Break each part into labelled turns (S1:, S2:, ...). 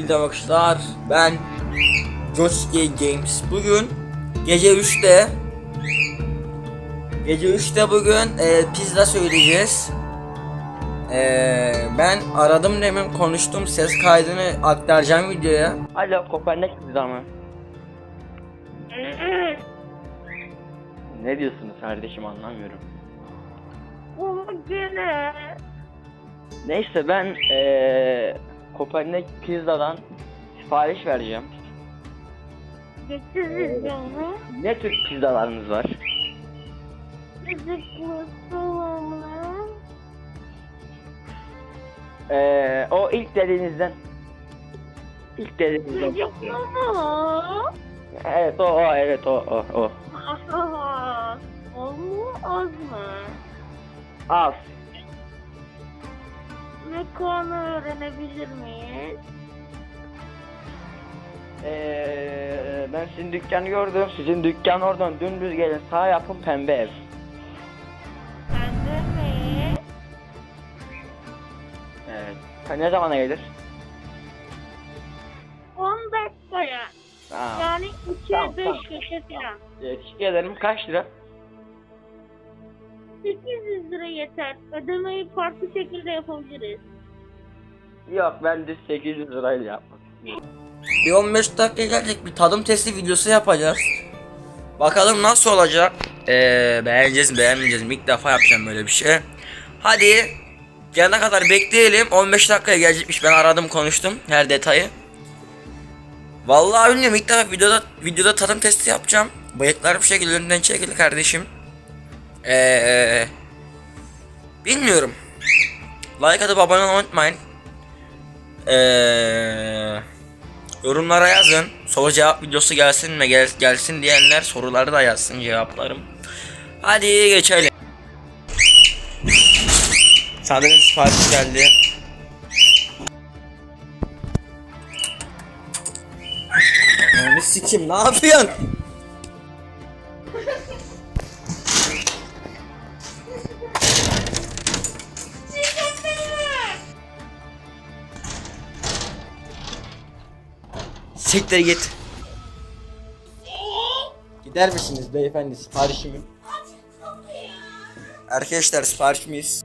S1: Hepinize bakışlar. Ben Josuke Games. Bugün gece 3'te Gece 3'te bugün e, pizza söyleyeceğiz. E, ben aradım demin konuştum ses kaydını aktaracağım videoya. Alo Kopernik pizza mı? ne diyorsunuz kardeşim anlamıyorum.
S2: Bu gene.
S1: Neyse ben eee Kopernik pizzadan sipariş vereceğim.
S2: Getiririz onu.
S1: Ne tür pizzalarınız var?
S2: Rızıklı soğanlı.
S1: Eee o ilk dediğinizden ilk dediğinizden.
S2: Rızıklı mı?
S1: Evet o o evet o o o.
S2: Aha. O mu az mı?
S1: Az.
S2: Mekanı öğrenebilir miyiz?
S1: Eee ben sizin dükkanı gördüm. Sizin dükkan oradan dümdüz gelin sağ yapın pembe ev.
S2: Sende mi?
S1: Evet. Ne zamana gelir?
S2: 10 dakikaya.
S1: Ha.
S2: Yani 2-5
S1: Tamam, tamam.
S2: köşe falan.
S1: Teşekkür ederim. Kaç lira?
S2: 800 lira yeter. Ödemeyi farklı şekilde yapabiliriz.
S1: Yok ben de 800 lirayla yapmak istiyorum. Bir 15 dakika gelecek bir tadım testi videosu yapacağız. Bakalım nasıl olacak. Ee, beğeneceğiz mi beğenmeyeceğiz mi? İlk defa yapacağım böyle bir şey. Hadi gelene kadar bekleyelim. 15 dakikaya gelecekmiş. Ben aradım konuştum her detayı. Vallahi bilmiyorum ilk defa videoda videoda tadım testi yapacağım. Bıyıklar bir şekilde önünden çekildi kardeşim. Ee, bilmiyorum. Like atıp abone olmayı unutmayın. Ee, yorumlara yazın. Soru cevap videosu gelsin mi gel, gelsin diyenler soruları da yazsın cevaplarım. Hadi geçelim. Sanırım sipariş geldi. Ananı sikim ne yapıyorsun? Siktir git. Gider misiniz beyefendi siparişimi? Arkadaşlar siparişimiz.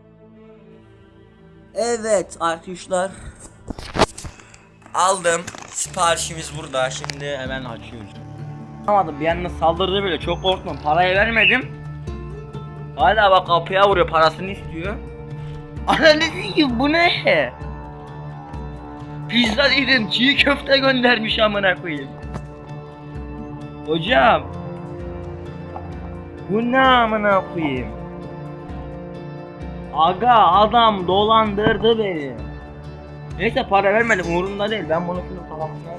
S1: Evet arkadaşlar. Aldım. Siparişimiz burada. Şimdi hemen açıyoruz. Anlamadım bir yanına saldırdı böyle çok korktum. Parayı vermedim. Hala bak kapıya vuruyor parasını istiyor. Sikeyim bu ne? Pizza dedim çiğ köfte göndermiş amına koyayım. Hocam. Bu ne amına koyayım? Aga adam dolandırdı beni. Neyse para vermedim umurumda değil ben bunu şunu kafamına